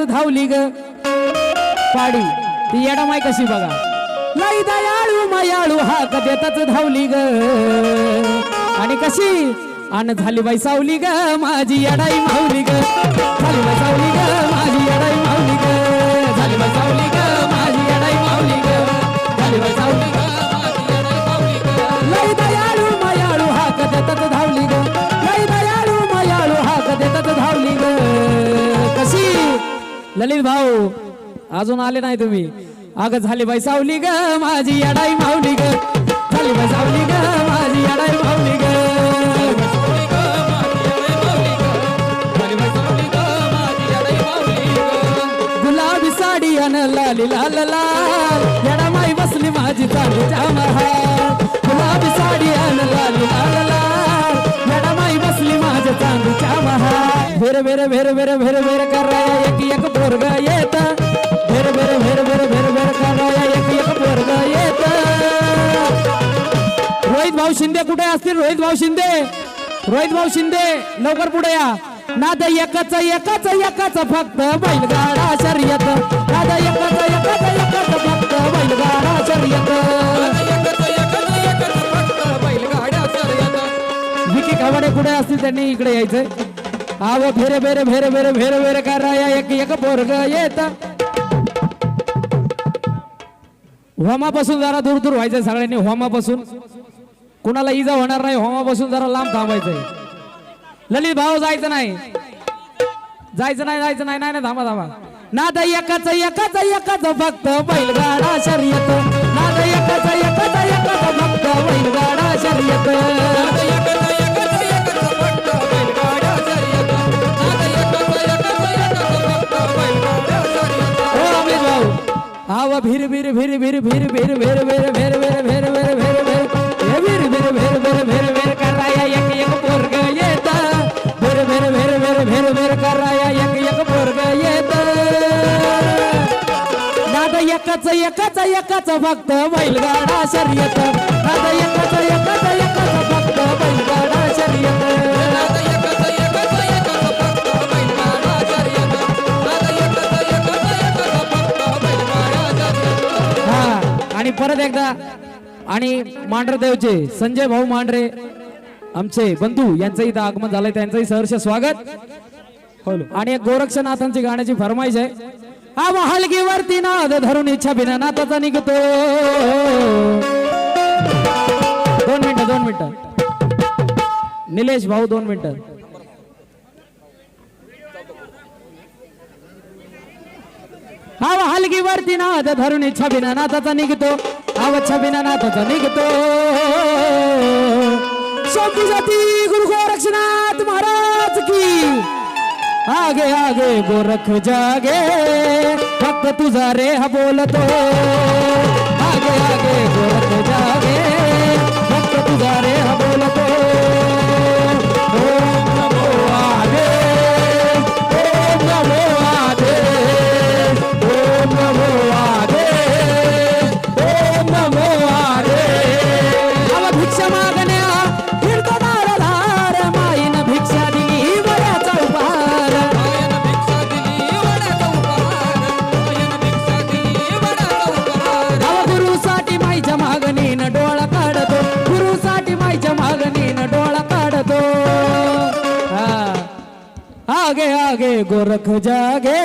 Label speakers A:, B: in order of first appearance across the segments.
A: हाक धावली ग. पाडी ती येडामाय कशी बघा. लाई दयाळू मायाळू हा देताच धावली ग. आणि कशी? आणि झाली बाई सावली ग माझी येडाई माऊली ग. झाली बाई सावली ग माझी येडाई ललित भाऊ अजून आले नाही तुम्ही. अग झाली बाई सावली ग माझी अडाई माऊली ग. झाली बाई सावली ग माझी अडाई माऊली ग. गुलाबी साडी अन लाली लाल लाल. येडामाई बसली माझी चांदीच्या महाल गुलाबी साडी अन लाली लाल लाल. येडामाई बसली माझ्या चांदीच्या महा भेर भेर भेर भेर भेर भेर कराया एक एक पोरग येत भेर भेर भेर भेर भेर भेर कराया एक एक पोरग येत रोहित भाऊ शिंदे कुठे असतील रोहित भाऊ शिंदे रोहित भाऊ शिंदे लवकर पुढे या नाद एकच एकच एकच फक्त बैलगाडा शर्यत नाद एकच एकच एकच फक्त बैलगाडा शर्यत विकी खवाडे कुठे असतील त्यांनी इकडे यायचंय आव फेरे फेरे फेरे फेरे फेरे फेरे कराया एक एक पोरग येत होमापासून जरा दूर दूर व्हायचंय सगळ्यांनी होमापासून. कुणाला इजा होणार नाही होमापासून जरा लांब थांबायचंय. ललित भाऊ जायचं नाही. जायचं नाही जायचं नाही नाही नाही, थांबा थांबा. नाद एकाच एकाच एकाच भक्त बैलगाडा शर्यत. नाद एकाच एकाच एकाच भक्त बैलगाडा शर्यत. भीर भीर भीर भीर भीर भीर भीर भीर भीर भीर भीर भीर भीर भीर भीर भीर भीर भीर भीर भिर भिर कराया एक एक पोरग येत भीर भीर भीर भीर भिर भिर कराया एक एक पोरग येत दादा एकच एकच एकच भक्त बैलगाडा शर्यत दादा एकच एकच एकच परत एकदा. आणि मांढरदेवचे संजय भाऊ मांढरे आमचे बंधू यांचं इथं आगमन झालंय त्यांचंही सहर्ष स्वागत. आणि एक गोरक्षनाथांची गाण्याची फरमाईश आहे. हा हलगीवरती नाद धरून इच्छा बिना नाताचा निघतो. दोन मिनिटं दोन मिनिटं. निलेश भाऊ दोन मिनिटं. आव हलगी वरती नाद धरून छबिना नाथाचा निघतो. आव छबिना नाथाचा निघतो. सोपी जाती गुरु गोरक्षनाथ महाराज की. आगे आगे गोरख जागे. फक्त तुझा रे हा बोलतो. आगे आगे गोरख जागे।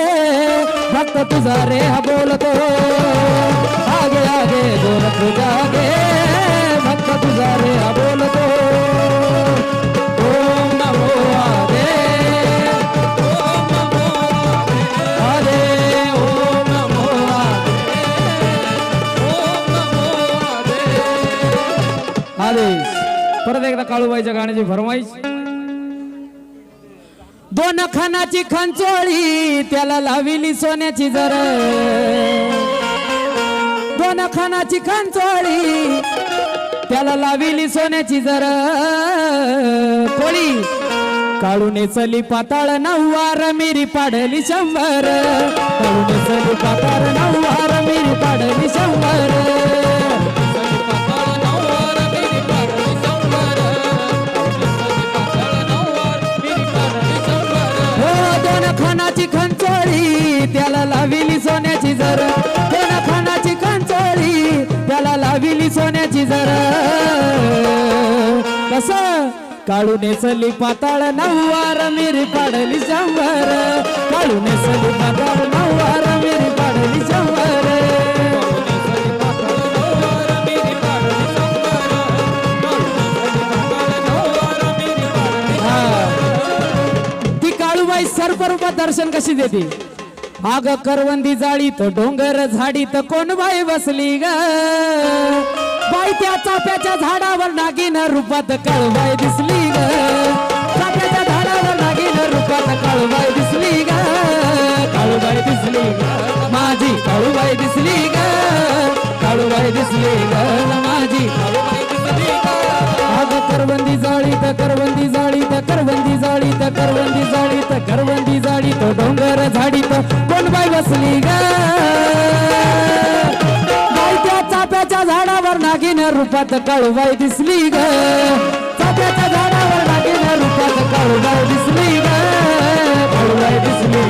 A: भक्त तुझा रे हा बोलतो। आगे आगे गोरख जागे। भक्त तुझा रे हा बोलतो। ओम नमो आगे। ओम नमो आगे ओम नमो आगे। परत एकदा काळूबाईच्या गाण्याची फरमाईश दोन खानाची खंचोळी त्याला लाविली सोन्याची जर. दोन खानाची खंचोळी त्याला लाविली सोन्याची जर. कोळी काळूने चली पाताळ नऊवार मिरी पाडली शंभर. काळूने चली पाताळ नऊवार मिरी पाडली शंभर. त्याला लाविली सोन्याची जर. कोणा खानाची कांचोळी त्याला लाविली सोन्याची जर. कस? काळू नेसली पाताळ नऊवार मिरी पाडली शंभर. काळू नेसली पाताळ नऊवार मिरी पाडली शंभर. ती काळूबाई सर्वरूपात दर्शन कशी देते? आग करवंदी जाळी तर डोंगर झाडी तर कोण बाई बसली ग? बाई त्या चाप्याच्या झाडावर नागिन रूपात कळबाई दिसली ग. चाप्याच्या झाडावर नागिन रूपात काळूबाई दिसली ग. काळूबाई दिसली ग. माझी काळूबाई दिसली ग. काळूबाई दिसली ग. माझी आग करवंदी जाळी करवंदी जाळी करवंदी जाळी करवंदी जाळी करवंदी तो डोंगर झाडीत कोण बाई बसली गायत्या त्या चाप्याच्या झाडावर नागिन रूपात काळूबाई दिसली ग. चाप्याच्या झाडावर नागिन रूपात काळूबाई दिसली ग. काळूबाई दिसली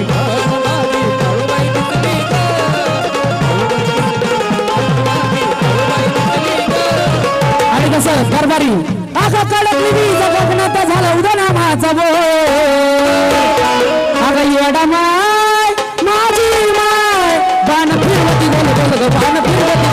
A: आणि कसं कारभारी? अगं कडकली वीज गगनात झाला उद्या नामाचा बो अगं येडा माय माझी माय. बाण फिरवती गोल गोल ग बाण फिरवती.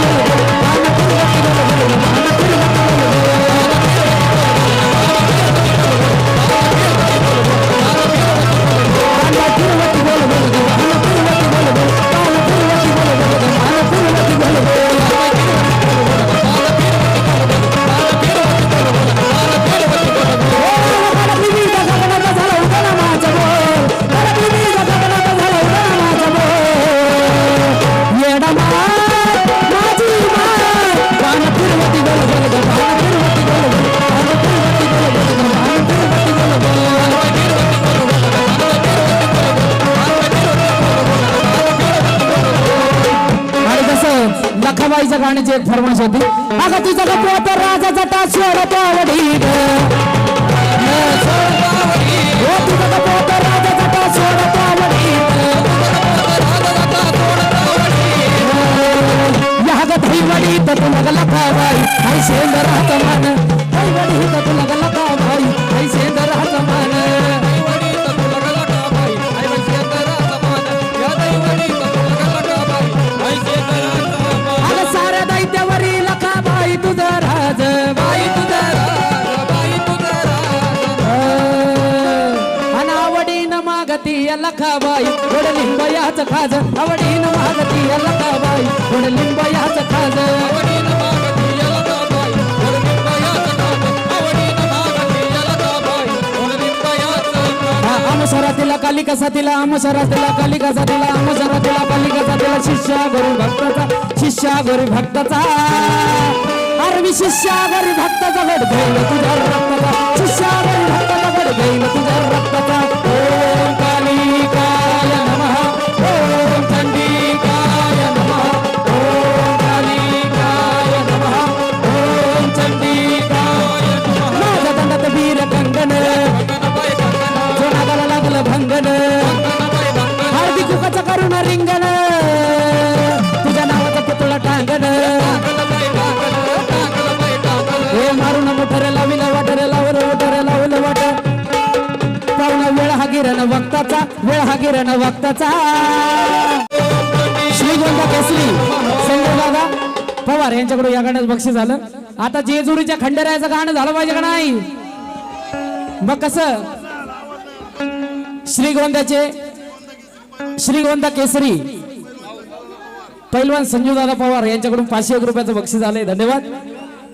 A: आणि गाण्याची एक फरमाश होती ती लखाबाई गोड लिंबयाच खाज. आवडीन माग ती लखाबाई गोड लिंबयाच खाज. आमसरा तिला कालिकासा तिला अनुसरा तिला कालिकासा तिला अनुसरा तिला कालिकासा तिला शिष्या गुरु भक्ताचा शिष्या गुरु भक्ताचा. अरवी शिष्या गुरु भक्ताचा घट वक्ताचा वेळ हा गिरण वक्ताचा. श्रीगोंदा केसरी संजय दादा पवार यांच्याकडून या गाण्यात बक्षीस झालं. आता जेजुरीच्या खंडेरायाचं गाणं झालं पाहिजे का नाही? मग कसं? श्रीगोंद्याचे श्रीगोंदा केसरी पैलवान संजू दादा पवार यांच्याकडून पाचशे एक रुपयाचं बक्षीस झालंय धन्यवाद.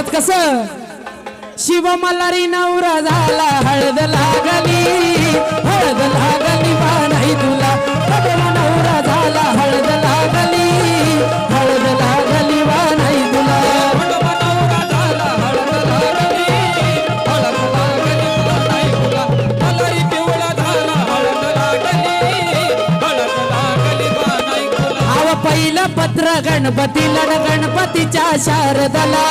A: म्हणतात कस? कसं शिव मल्हारी नवरा झाला हळद लागली हळद लागली बा नाही तुला. आव पत्र गणपतीला गणपतीच्या शारदला.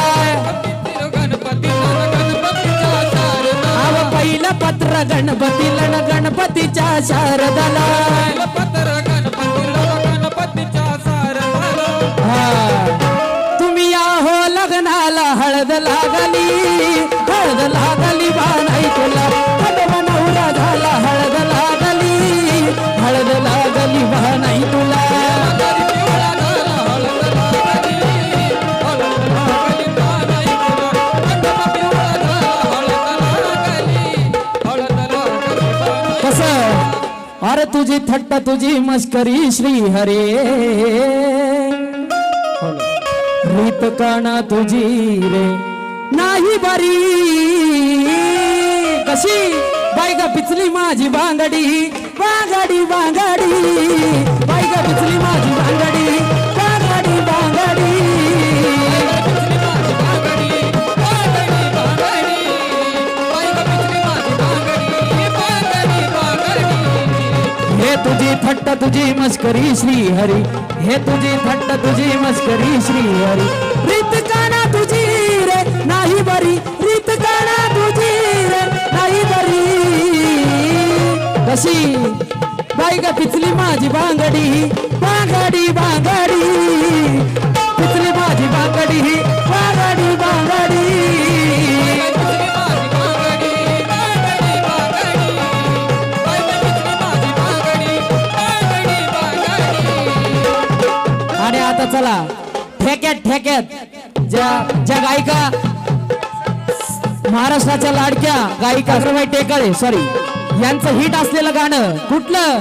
A: पहिलं पत्र गणपतीला गणपतीच्या शारदला. तुम्ही या हो लग्नाला हळद लागली. तुझी थट्ट तुझी मस्करी श्री हरे रीत काना तुझी रे. नाही बरी. कशी? बायगा ग पिचली माझी बांगडी बांगडी बांगडी बाई ग पिचली माझी बांगडी हे तुझी थट्ट तुझी मस्करी श्री हरी हे तुझी थट्ट तुझी मस्करी श्री हरी रीत काना तुझी रे नाही बरी. रीत काना तुझी रे नाही बरी. कशी बाई ग पिचली माझी बांगडी. बांगडी बांगडी. पिचली माझी बांगडी. बांगडी बांगडी. आणि आता चला. ठेक्यात ठेक्यात. ज्या ज्या गायिका. महाराष्ट्राच्या लाडक्या गायिका अग्रबाई टेकाळे सॉरी यांचं हिट असलेलं गाणं कुठलं?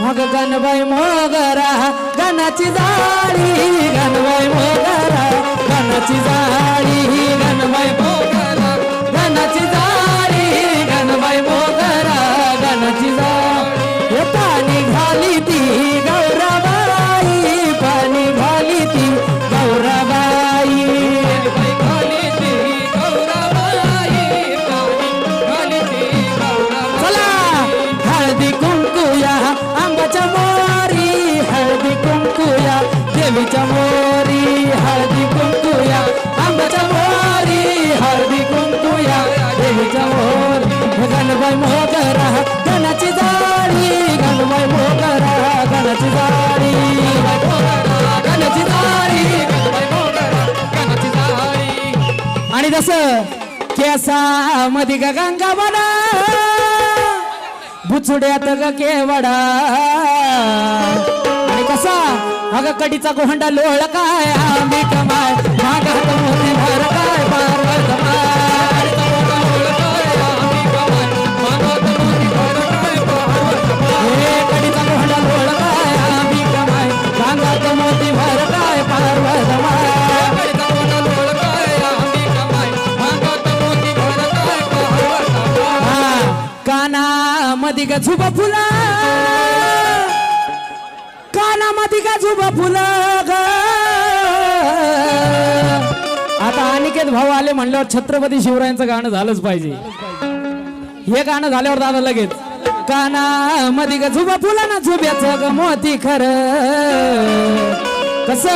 A: मग गणबाई मोगरा गणाची जाळी गणबाई मोगरा गणाची जाळी. केसा मधी ग गंगा बडा बुचुड्यात ग केवडा. आणि कसा? अग कडीचा गोहंडा लोळ काय आंबी कमाय मागात झुबा फुला. कानामध्ये का झुबा फुला ग? आता अनिकेत भाऊ आले म्हणल्यावर छत्रपती शिवरायांचं गाणं झालंच पाहिजे. हे गाणं झाल्यावर दादा लगेच काना मधी ग झुबा फुला ना झुब्याचं ग मोती खर. कस?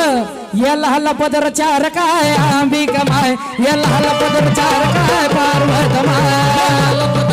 A: याला हल्ला पदर चार काय आंबी कमाय. याला हल्ला पदर चार काय पार्वत माय.